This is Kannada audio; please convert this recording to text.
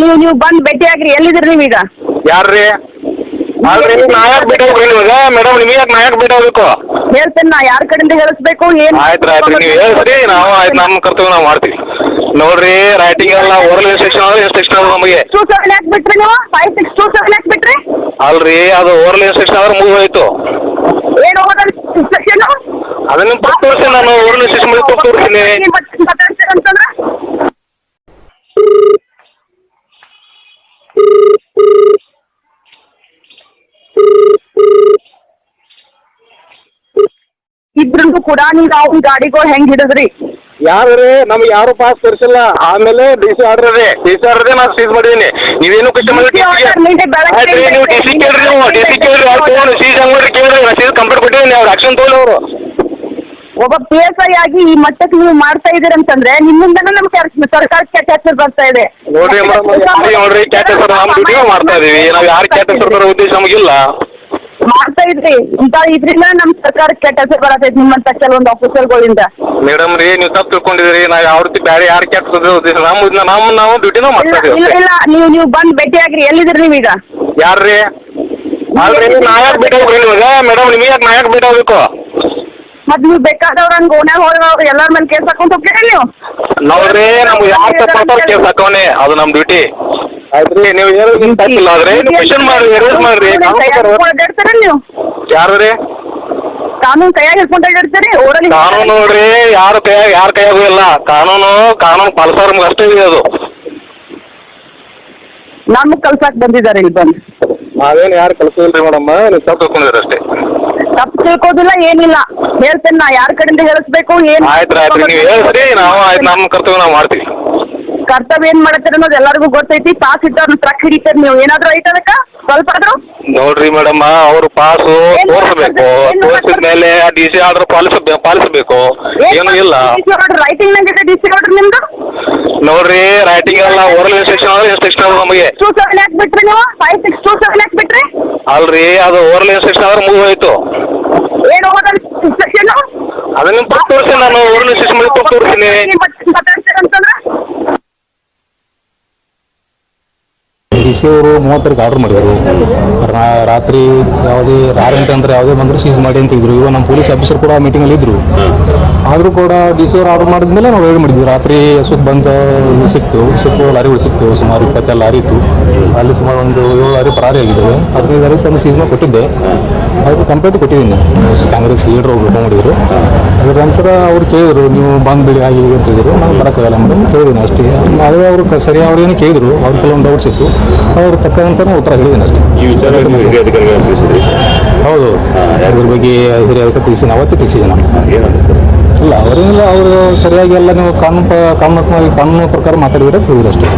ನೀವು ನೀವು ಬಂದ್ ಭೇಟಿ ಆಗ್ರಿ. ಎಲ್ಲಿದ್ರಿ ಈಗ? ಯಾರ್ರಿ? ಅಲ್ರಿ ನಾಯಕ್ ಭೇಟಿ ಹೋಗ್ರಿ ಇವಾಗ ಮೇಡಮ್ ನಿಮಗೆ ಯಾಕೆ ಭೇಟಿ ಹೇಳ್ತೇನೆ ನಾ ಯಾರ ಕಡೆಯಿಂದ ಹೇಳಿಸ್ಬೇಕು? ಏನು ಆಯ್ತು ಆಯ್ತು ನೀವು ಹೇಳ್ರಿ. ನಾವು ಆಯ್ತು ನಮ್ಮ ಕರ್ತವ್ಯ ನಾವು ಮಾಡ್ತೀವಿ. ನೋಡ್ರಿ ರೈಟಿಂಗ್ ಎಲ್ಲ ಓರಲ್ ಇನ್ಸ್ಟ್ರಕ್ಷನ್ ಆದ್ರೆ ಇನ್ಸ್ಟ್ರಕ್ಷನ್ ಆದ್ರೆ ನಮಗೆ? ಟೂ ಸೆವೆನ್ ಯಾಕೆ ಬಿಟ್ರಿ ನೀವು? ಫೈವ್ ಸಿಕ್ಸ್ ಟೂ ಸೆವೆನ್ ಯಾಕೆ ಬಿಟ್ರಿ? ಅಲ್ರಿ ಅದು ಓರಲ್ ಇನ್ಸ್ಟ್ರಕ್ಷನ್ ಆದ್ರೆ ಮೂವ್ ಹೋಯ್ತು. ಏನ್ ಇನ್ಸ್ಟ್ರಕ್ಷನ್ ಅದನ್ನ ತೋರಿಸಿ ನಾನು. ಓರಲ್ ಇನ್ಸ್ಟ್ರಕ್ಷನ್ ತೋರಿಸ್ತೀನಿ ಮಾತಾಡ್ತೀರಂತಂದ್ರ ಇಬ್ರು ಕೂಡ ನೀವು ಅವ್ನ ಗಾಡಿಗಳು ಹೆಂಗ್ ಹಿಡಿದ್ರಿ? ಯಾರು ನಮ್ಗೆ ಯಾರು ಪಾಸ್ ತೋರಿಸಿಲ್ಲ. ಆಮೇಲೆ ಡಿ ಸಿ ಆರ್ಡರ್ ಅದೇ ಡಿ ಸಿ ಆರ್ಡರ್ ನಾನು ಸೀಸ್ ಮಾಡಿದ್ದೀನಿ ನೀವೇನು ಕಷ್ಟ ಮಾಡಿ ನೀವು ಡಿ ಸಿ ಕೇಳ್ರಿ ನೀವು. ಡಿ ಸಿ ಕೇಳ್ರಿ ಅವ್ರು ತೊಗೊಂಡು ಸೀಸ್ ಹಂಗ್ ಮಾಡ್ರಿ ಕೇಳ್ರಿ. ನಾನು ಸೀಸ್ ಕಂಪ್ಲೇಂಟ್ ಕೊಟ್ಟಿದ್ದೀನಿ ಅವ್ರು ಆಕ್ಷನ್ ತಗೊಂಡು ಅವರು. ಒಬ್ಬ ಪಿ ಎಸ್ ಐ ಆಗಿ ಈ ಮಟ್ಟಕ್ಕೆ ನೀವು ಮಾಡ್ತಾ ಇದೀರಂತಂದ್ರೆ ನಿಮ್ಮಿಂದನೂ ನಮ್ ಸರ್ಕಾರಕ್ಕೆ ಟ್ಯಾಕ್ಸ್ ಬರ್ತಾ ಇದೆ. ನೋಡ್ರಿ ಮೇಡಮ್ ನೋಡ್ರಿ ಡ್ಯೂಟಿ ಮಾಡ್ತಾ ಇದೀವಿ. ನಾವ್ ಯಾರು ಉದ್ದೇಶ ನಮಗಿಲ್ಲ. ಮಾಡ್ತಾ ಇದ್ರಿ. ಇಂತ ಇದ್ರಿಂದ ನಮ್ ಸರ್ಕಾರಕ್ಕೆ ಕೆಟ್ಟ ಹೆಸರು ಬರತೈತಿ ನಿಮ್ಮಂತ ಕೆಲವೊಂದು ಆಫೀಸರ್ಗಳಿಂದ ಮೇಡಮ್ ರೀ ನೀವು ತಪ್ಪು ತಿಳ್ಕೊಂಡಿದ್ರಿ ನಾವು ಯಾವ ರೀತಿ ಬೇರೆ ಯಾರು ಕೆಟ್ಟ ನಮ್ಮ ನಮ್ಮ ನಾವು ಡ್ಯೂಟಿನ ಮಾಡ್ತಾ ಇಲ್ಲ ಇಲ್ಲ. ನೀವು ನೀವು ಬಂದ್ ಭೇಟಿ ಆಗ್ರಿ ಎಲ್ಲಿದ್ರಿ ನೀವೀಗ ಯಾರ್ರಿ? ನಾಯಕ್ ಭೇಟಿ ಹೋಗ್ರಿ ಮೇಡಮ್ ನಿಮಗೆ ಯಾಕೆ ನಾಯಕ್ ಭೇಟಿ ಹೋಗ್ಬೇಕು ಮತ್ ನೀವು ಬೇಕಾದವ್ರ ಹಂಗ ಓಣ್ಯಾಗ ಅವ್ರ ಎಲ್ಲಾರ ಮೇಲೆ ಕೇಸ್ ಹಾಕೊಂಡ್ ಹೋಗ್ತೀರಿ ನೀವು? ನೋಡ್ರಿ ನಮ್ಗೆ ಯಾರು ತಪ್ಪು ಕೇಸ್ ಹಾಕೋನೆ ಅದು ನಮ್ ಡ್ಯೂಟಿ. ಆಯ್ತ್ರಿ ನೀವು ನಿಮ್ ತಪ್ಪಿಲ್ಲ ಆದ್ರೆ ನೀವು ಕ್ವಶನ್ ಮಾಡ್ರಿ ಎರೇಸ್ ಮಾಡ್ರಿ. ನೀವು? ಯಾರ್ರಿ ಕಾನೂನು ಕೈಯಾಗ ಹಿಡ್ಕೊಂಡಿರ್ತೀರಿ ಓಡಲಿ ಕಾನೂನು ನೋಡ್ರಿ ಯಾರ ಕೈಯಾಗ ಯಾರ ಕೈಯಾಗೂ ಇಲ್ಲ. ಕಾನೂನು ಕಾನೂನು ಪಾಲಿಸೋರ್ ನಮ್ಗೆ ಅಷ್ಟೇ ಇದೆ ಅದು. ನಮ್ಮ ಕಲ್ಸಾಕ್ ಬಂದಿದ್ದಾರೆ ಇಲ್ಲಿ ಬಂದು. ನಾವೇನು ಯಾರು ಕಲ್ಸಿಲ್ರಿ ಮೇಡಮ್? ನೀವು ತಪ್ಪು ತಿಳ್ಕೊಂಡಿದ್ರಿ ಅಷ್ಟೇ. ತಪ್ಪು ತಿಳ್ಕೋದಿಲ್ಲ ಏನಿಲ್ಲ. ಹೇಳ್ತೇನೆ ನಾ ಯಾರ ಕಡೆಯಿಂದ ಹೇಳಿಸ್ಬೇಕು ಏನ್ ಆಯ್ತು ಆಯ್ತು ನೀವು ಹೇಳ್ರಿ ನಾವು ಆಯ್ತು ನಮ್ಮ ಕರ್ತವ್ಯ ನಾವು ಮಾಡ್ತೀವಿ. ಕರ್ತವ್ಯ ಏನ್ ಮಾಡತ್ತೀರ ಅನ್ನೋದು ಎಲ್ಲರಿಗೂ ಗೊತ್ತೈತಿ. ಪಾಸ್ ಇಟ್ಟವ್ರನ್ನ ಟ್ರಕ್ ಹಿಡಿತಾರೆ ನೀವು. ಏನಾದ್ರೂ ಐತ ಅದಕ್ಕ? ಸ್ವಲ್ಪ ಆದ್ರೂ? ನೋಡ್ರಿ ಮೇಡಮ್ ಅವ್ರು ಪಾಸು ತೋರಿಸ್ಬೇಕು. ತೋರಿಸಿದ ಮೇಲೆ ಡಿ ಸಿ ಆರ್ಡರ್ ಪಾಲಿಸ ಪಾಲಿಸಬೇಕು. ಏನು ಇಲ್ಲ. ರೈಟಿಂಗ್ ನಂಗೆ ಡಿ ಸಿ ಆರ್ಡರ್ ನಿಮ್ದು? ನೋಡ್ರಿ ರೈಟಿಂಗ್ ಎಲ್ಲ ಓರಲ್ ಇನ್ಸ್ಟ್ರಕ್ಷನ್ ಆದ್ರೆ ಇನ್ಸ್ಟ್ರಕ್ಷನ್ ಆದ್ರೆ ನಮಗೆ. ಟೂ ಸೆವೆನ್ ಹಾಕ್ಬಿಟ್ರಿ ನೀವು? ಫೈವ್ ಸಿಕ್ಸ್ ಟೂ ಸೆವೆನ್ ಹಾಕ್ಬಿಟ್ರಿ? ಅಲ್ರಿ ಅದು ಓರಲ್ ಇನ್ಸ್ಟ್ರಕ್ಷನ್ ಆದ್ರೆ ಮೂವ್ ಹೋಯ್ತು ಏನ್ ಹೋಗೋದಲ್ಲ ಇನ್ಸ್ಟ್ರಕ್ಷನ್ ಅದನ್ನ ತೋರಿಸಿ ನಾನು ಓರಲ್ ಇನ್ಸ್ಟ್ರಕ್ಷನ್ ಮೇಲೆ ಕೊಟ್ಟು ತೋರಿಸ್ತೀನಿ. ಮಾತಾಡ್ತೀರಂತಂದ್ರ ಡಿ ಸಿ ಅವರು ಮೂವತ್ತರಿಗೆ ಆರ್ಡರ್ ಮಾಡಿದರು. ರಾ- ರಾತ್ರಿ ಯಾವುದೇ ಆರು ಗಂಟೆ ಅಂದ್ರೆ ಯಾವುದೇ ಬಂದರೂ ಸೀಸ್ ಮಾಡಿ ಅಂತ ಇದ್ರು. ಇವಾಗ ನಮ್ಮ ಪೊಲೀಸ್ ಆಫೀಸರ್ ಕೂಡ ಮೀಟಿಂಗಲ್ಲಿ ಇದ್ರು. ಆದರೂ ಕೂಡ ಡಿ ಸಿ ಅವರು ಆರ್ಡರ್ ಮಾಡಿದ್ಮೇಲೆ ನಾವು ವೇಟ್ ಮಾಡಿದ್ವಿ. ರಾತ್ರಿ ಸುತ್ತ ಬಂದ ಇದು ಸಿಕ್ತು. ಸಿಕ್ಕು ಲಾರಿಗಳು ಸಿಕ್ತು ಸುಮಾರು ಇಪ್ಪತ್ತೆರಡು ಲಾರಿ ಇತ್ತು. ಅಲ್ಲಿ ಸುಮಾರು ಒಂದು ಏಳು ಲಾರಿ ಪರಾರಿ ಆಗಿದ್ದಾವೆ ಹದಿನೈದು ಲಾರಿ ತಂದು ಸೀಸ್ನ ಕೊಟ್ಟಿದ್ದೆ. ಅದಕ್ಕೆ ಕಂಪ್ಲೇಂಟ್ ಕೊಟ್ಟಿದ್ದೀನಿ. ಕಾಂಗ್ರೆಸ್ ಲೀಡರ್ ಒಬ್ರು ಫೋನ್ ಮಾಡಿದ್ರು. ಅದರ ನಂತರ ಅವ್ರು ಕೇಳಿದ್ರು ನೀವು ಬಂದ್ ಬಿಡಿ ಆಗಿ ಅಂತ ಹೇಳಿದ್ರು. ನಾನು ಬರೋಕ್ಕಾಗಲ್ಲ ಮೇಡಮ್. ಕೇಳಿದ್ದೀನಿ ಅಷ್ಟೇ. ಅದೇ ಅವರು ಸರಿ ಅವ್ರೇನು ಕೇಳಿದ್ರು. ಅವ್ರ ಕೆಲವೊಂದು ಡೌಟ್ಸ್ ಇತ್ತು. ಅವ್ರು ತಕ್ಕಂತ ಉತ್ತರ ಹೇಳಿದ್ದೀನಿ ಅಷ್ಟೇ. ಈ ವಿಚಾರ ಹೌದು. ಅದ್ರ ಬಗ್ಗೆ ಹಿರಿಯ ಅದಕ್ಕೆ ತಿಳಿಸಿ ಅವತ್ತೇ ತಿಳಿಸಿದೆ ನಾನು. ಇಲ್ಲ ಅವರೇನಿಲ್ಲ ಅವರು ಸರಿಯಾಗಿ ಎಲ್ಲ ನೀವು ಕಾನೂನು ಕಾನೂನಾತ್ಮಕವಾಗಿ ಕಾನೂನು ಪ್ರಕಾರ ಮಾತಾಡಿದ್ರೆ ತಿಳಿದ್ರು ಅಷ್ಟೇ.